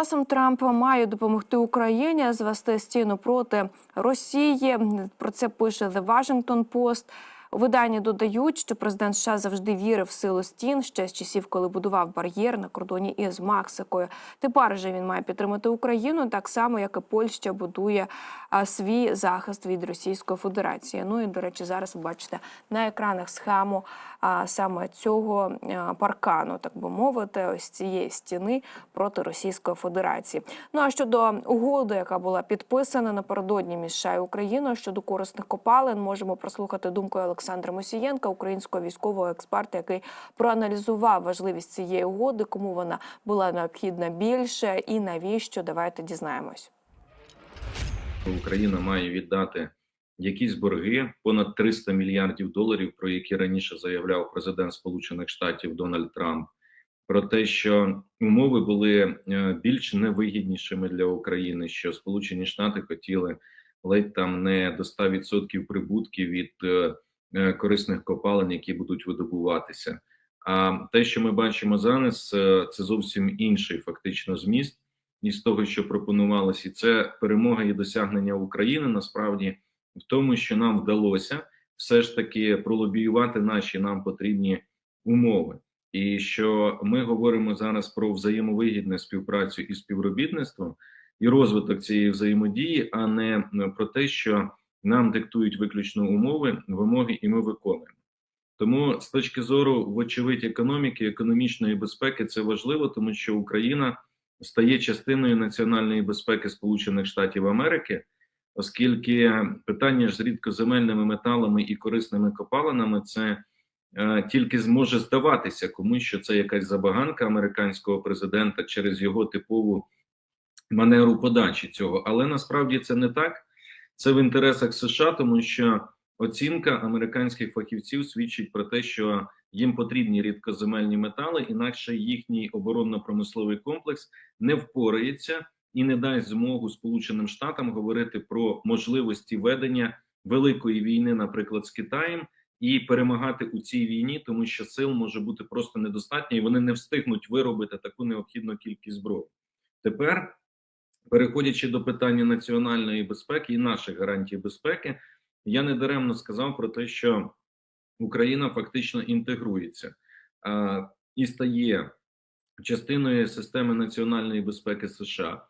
Часом Трамп має допомогти Україні звести стіну проти Росії. Про це пише The Washington Post. У виданні додають, що президент США завжди вірив в силу стін ще з часів, коли будував бар'єр на кордоні із Мексикою. Тепер же він має підтримати Україну так само, як і Польща будує свій захист від Російської Федерації. Ну і до речі, зараз ви бачите на екранах схему саме цього паркану, так би мовити, ось цієї стіни проти Російської Федерації. Ну а щодо угоди, яка була підписана напередодні між США і Україною щодо корисних копалин, можемо прослухати думку Олександра Мосієнка, українського військового експерта, який проаналізував важливість цієї угоди, кому вона була необхідна більше і навіщо. Давайте дізнаємось. Україна має віддати якісь борги понад 300 мільярдів доларів, про які раніше заявляв президент Сполучених Штатів Дональд Трамп, про те, що умови були е, більш невигіднішими для України, що Сполучені Штати хотіли ледь там не до 100% прибутків від е, корисних копалин, які будуть видобуватися. А те, що ми бачимо зараз, е, це зовсім інший фактично зміст із того, що пропонувалось, і це перемога і досягнення України насправді в тому, що нам вдалося все ж таки пролобіювати наші нам потрібні умови, і що ми говоримо зараз про взаємовигідну співпрацю і співробітництво і розвиток цієї взаємодії, а не про те, що нам диктують виключно умови, вимоги, і ми виконуємо. Тому з точки зору, вочевидь, економіки, економічної безпеки, це важливо, тому що Україна стає частиною національної безпеки Сполучених Штатів Америки, оскільки питання ж з рідкоземельними металами і корисними копалинами це е, тільки зможе здаватися комусь, що це якась забаганка американського президента через його типову манеру подачі цього, але насправді це не так. Це в інтересах США, тому що оцінка американських фахівців свідчить про те, що їм потрібні рідкоземельні метали, інакше їхній оборонно-промисловий комплекс не впорається і не дасть змогу Сполученим Штатам говорити про можливості ведення великої війни, наприклад, з Китаєм, і перемагати у цій війні, тому що сил може бути просто недостатньо, і вони не встигнуть виробити таку необхідну кількість зброї. Тепер, переходячи до питання національної безпеки і наших гарантій безпеки, я не даремно сказав про те, що Україна фактично інтегрується а, і стає частиною системи національної безпеки США,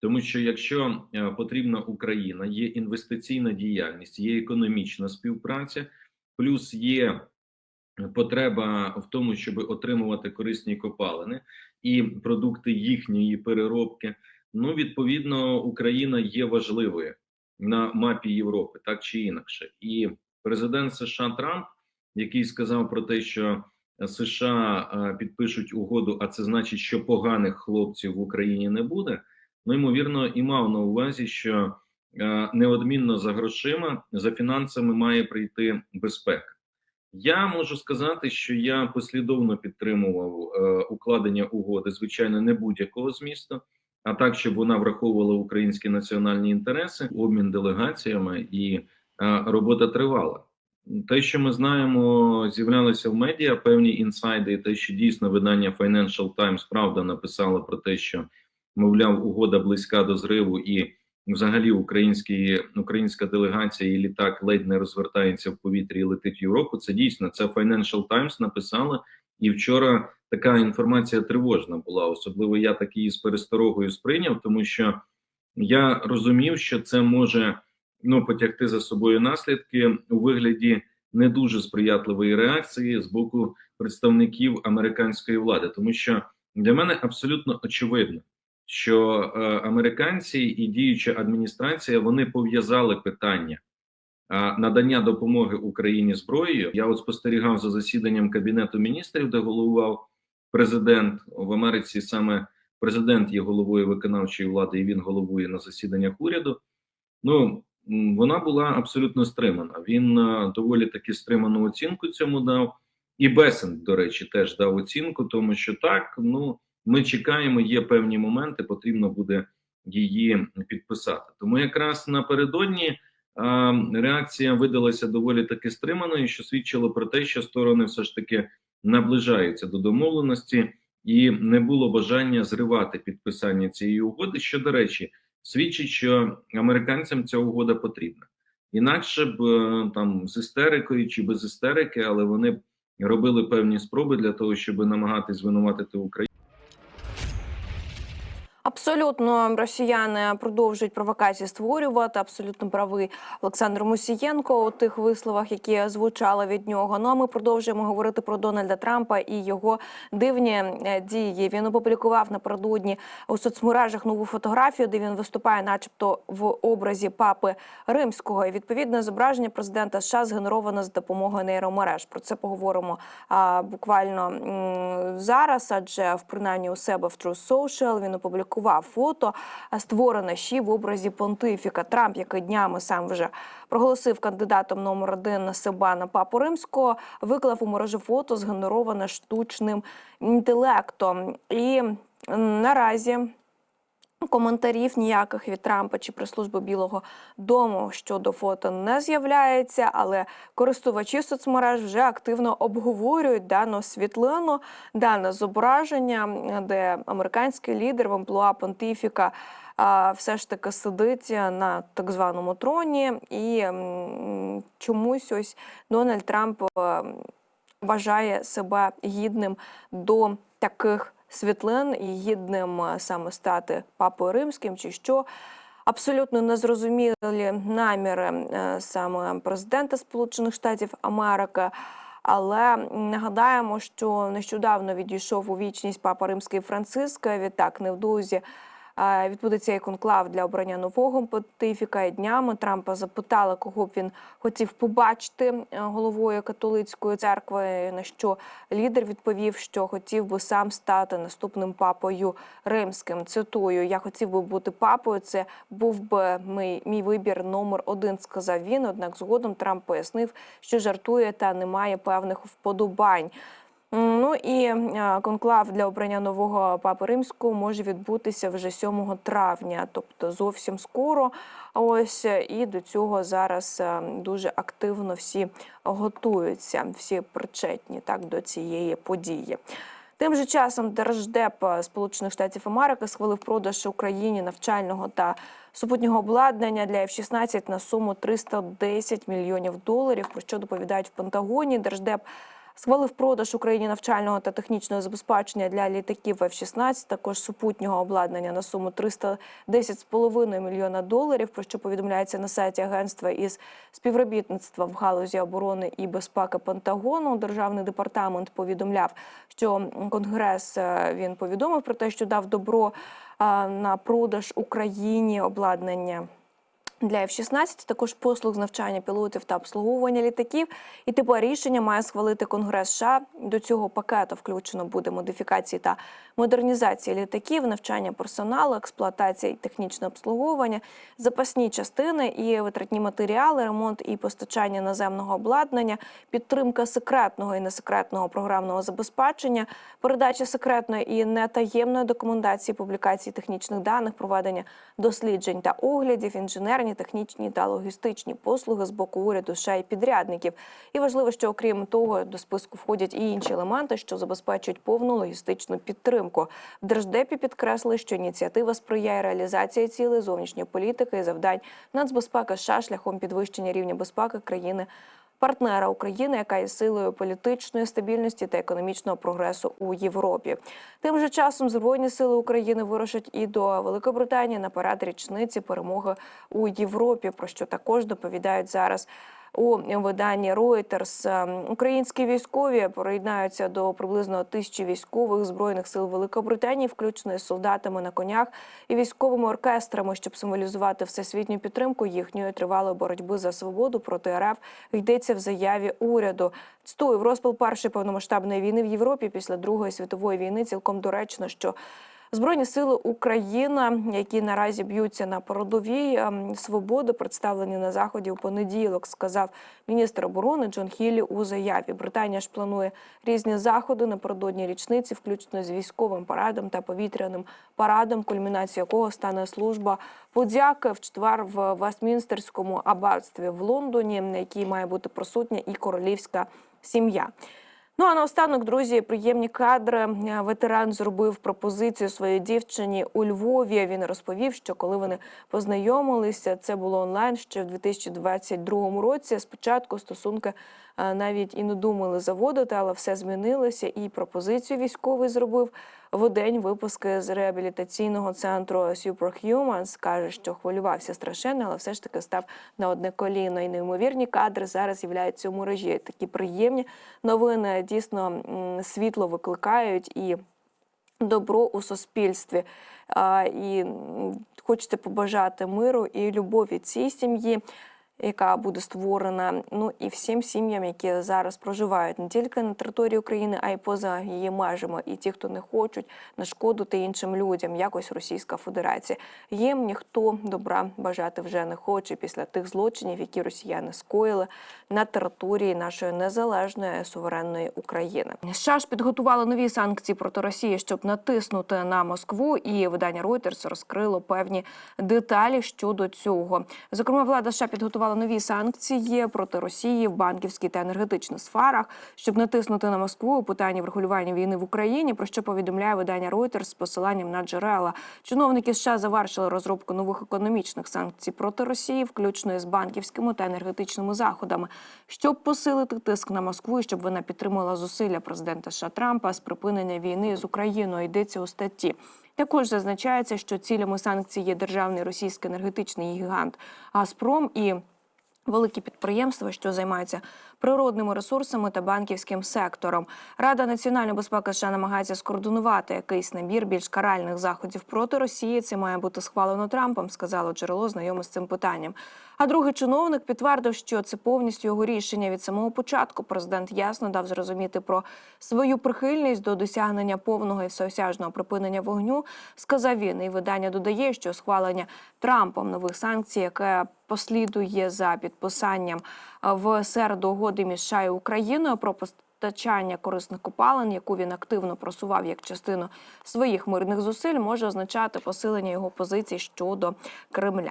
тому що якщо потрібна Україна, є інвестиційна діяльність, є економічна співпраця, плюс є потреба в тому, щоб отримувати корисні копалини і продукти їхньої переробки. Ну, відповідно, Україна є важливою на мапі Європи, так чи інакше, і президент США Трамп який сказав про те, що США підпишуть угоду, а це значить, що поганих хлопців в Україні не буде. Ну ймовірно, і мав на увазі, що неодмінно за грошима за фінансами має прийти безпека. Я можу сказати, що я послідовно підтримував е, укладення угоди, звичайно, не будь-якого змісту, а так, щоб вона враховувала українські національні інтереси, обмін делегаціями і е, робота тривала. Те, що ми знаємо, з'являлися в медіа певні інсайди, і те, що дійсно видання Financial Times правда написало про те, що мовляв, угода близька до зриву, і взагалі українські українська делегація і літак ледь не розвертається в повітрі і летить в Європу. Це дійсно це Financial Times написала, і вчора така інформація тривожна була. Особливо я так її з пересторогою сприйняв, тому що я розумів, що це може ну потягти за собою наслідки у вигляді не дуже сприятливої реакції з боку представників американської влади, тому що для мене абсолютно очевидно, що е, американці і діюча адміністрація вони пов'язали питання надання допомоги Україні зброєю. Я от спостерігав за засіданням кабінету міністрів, де головував президент в Америці. Саме президент є головою виконавчої влади, і він головує на засіданнях уряду. Ну вона була абсолютно стримана. Він е, доволі таки стриману оцінку цьому дав, і Бесен, до речі, теж дав оцінку, тому що так, ну ми чекаємо, є певні моменти, потрібно буде її підписати. Тому якраз напередодні реакція видалася доволі таки стриманою, що свідчило про те, що сторони все ж таки наближаються до домовленості. і не було бажання зривати підписання цієї угоди, що, до речі, свідчить, що американцям ця угода потрібна. Інакше б е, там з істерикою чи без істерики, але вони робили певні спроби для того, щоб намагатись звинуватити Україну. Абсолютно росіяни продовжують провокації створювати. Абсолютно правий Олександр Мусієнко у тих висловах, які звучали від нього. Ну а ми продовжуємо говорити про Дональда Трампа і його дивні е, дії. Він опублікував напередодні у соцмережах нову фотографію, де він виступає, начебто, в образі папи римського. І відповідне зображення президента США згенеровано з допомогою нейромереж. Про це поговоримо а, буквально зараз, адже в принаймні у себе в True Social він опублікував фото, створене ще в образі понтифіка. Трамп, який днями сам вже проголосив кандидатом номер один на себе на папу римського, виклав у мережі фото, згенероване штучним інтелектом. І наразі. Коментарів ніяких від Трампа чи прес-служби Білого Дому щодо фото не з'являється, але користувачі соцмереж вже активно обговорюють дану світлину, дане зображення, де американський лідер в амплуа понтифіка все ж таки сидить на так званому троні, і чомусь ось Дональд Трамп е, вважає себе гідним до таких світлин і гідним е, саме стати папою римським, чи що. Абсолютно незрозумілі наміри е, саме президента Сполучених Штатів Америки. Але нагадаємо, що нещодавно відійшов у вічність папа римський Франциск. Відтак невдовзі відбудеться і конклав для обрання нового понтифіка. І днями Трампа запитали, кого б він хотів побачити е, головою католицької церкви. На що лідер відповів, що хотів би сам стати наступним папою римським. Цитую: я хотів би бути папою. Це був би мій, мій вибір номер один, сказав він. Однак згодом Трамп пояснив, що жартує та не має певних вподобань. Ну і е, конклав для обрання нового папи римського може відбутися вже 7 травня, тобто зовсім скоро. Ось е, і до цього зараз е, дуже активно всі готуються, всі причетні так до цієї події. Тим же часом Держдеп Сполучених Штатів Америки схвалив продаж Україні навчального та супутнього обладнання для F-16 на суму 310 мільйонів доларів. Про що доповідають в Пентагоні? Держдеп схвалив продаж Україні навчального та технічного забезпечення для літаків F-16, також супутнього обладнання на суму 310,5 мільйона доларів. Про що повідомляється на сайті агентства із співробітництва в галузі оборони і безпеки Пентагону. Державний департамент повідомляв, що Конгрес е, він повідомив про те, що дав добро е, на продаж Україні обладнання. Для F-16 також послуг з навчання пілотів та обслуговування літаків. І тепер рішення має схвалити Конгрес США. До цього пакету включено буде модифікації та модернізація літаків, навчання персоналу, експлуатація і технічне обслуговування, запасні частини і витратні матеріали, ремонт і постачання наземного обладнання, підтримка секретного і несекретного програмного забезпечення, передача секретної і нетаємної документації, публікації технічних даних, проведення досліджень та оглядів, інженерні, технічні та логістичні послуги з боку уряду США і підрядників. І важливо, що окрім того, до списку входять і інші елементи, що забезпечують повну логістичну підтримку. В Держдепі підкреслили, що ініціатива сприяє реалізації цілей зовнішньої політики і завдань нацбезпеки США шляхом підвищення рівня безпеки країни. Партнера України, яка є силою політичної стабільності та економічного прогресу у Європі. Тим же часом Збройні сили України вирушать і до Великобританії на парад річниці перемоги у Європі, про що також доповідають зараз у виданні Reuters. Ем, Українські військові приєднаються до приблизно тисячі військових збройних сил Великобританії, включно із солдатами на конях і військовими оркестрами, щоб символізувати всесвітню підтримку їхньої тривалої боротьби за свободу проти РФ. Йдеться в заяві уряду. Цитую, в розпал першої повномасштабної війни в Європі після Другої світової війни цілком доречно, що Збройні сили України, які наразі б'ються на передовій ем, свободи, представлені на заході у понеділок, сказав міністр оборони Джон Хіллі у заяві. Британія ж планує різні заходи напередодні річниці, включно з військовим парадом та повітряним парадом, кульмінацією якого стане служба подяки в четвер в Вестмінстерському аббатстві в Лондоні, на якій має бути присутня і королівська сім'я. Ну а наостанок, друзі, приємні кадри. Е, Ветеран зробив пропозицію своїй дівчині у Львові. Він розповів, що коли вони познайомилися, це було онлайн ще в 2022 році. Спочатку стосунки е, навіть і не думали заводити, але все змінилося. І пропозицію військовий зробив в день випуски з реабілітаційного центру Superhumans. каже, що хвилювався страшенно, але все ж таки став на одне коліно. І неймовірні кадри зараз з'являються у мережі. Такі приємні новини дійсно світло викликають і добро у суспільстві. І м, хочеться побажати миру і любові цій сім'ї, яка буде створена. Ну і всім сім'ям, які зараз проживають не тільки на території України, а й поза її межами. І ті, хто не хочуть нашкодити іншим людям, якось Російська Федерація. Їм ніхто добра бажати вже не хоче після тих злочинів, які росіяни скоїли на території нашої незалежної суверенної України. США ж підготували нові санкції проти Росії, щоб натиснути на Москву, і видання Reuters розкрило певні деталі щодо цього. Зокрема, влада США підготувала нові санкції проти Росії в банківській та енергетичних сферах, щоб натиснути на Москву у питанні врегулювання війни в Україні. Про що повідомляє видання Reuters з посиланням на джерела. Чиновники США завершили розробку нових економічних санкцій проти Росії, включно із банківськими та енергетичними заходами, щоб посилити тиск на Москву і щоб вона підтримала зусилля президента США Трампа з припинення війни з Україною. Йдеться у статті. Також зазначається, що цілями санкцій є державний російський енергетичний гігант Газпром і великі підприємства, що займаються природними ресурсами та банківським сектором. Рада національної безпеки США намагається скоординувати якийсь набір більш каральних заходів проти Росії. Це має бути схвалено Трампом, сказало джерело знайоме з цим питанням. А другий чиновник підтвердив, що це повністю його рішення від самого початку. Президент ясно дав зрозуміти про свою прихильність до досягнення повного і всеосяжного припинення вогню. Сказав він, і видання додає, що схвалення Трампом нових санкцій, яке послідує за підписанням в середу угоди між США і Україною про постачання корисних копалин, яку він активно просував як частину своїх мирних зусиль, може означати посилення його позицій щодо Кремля.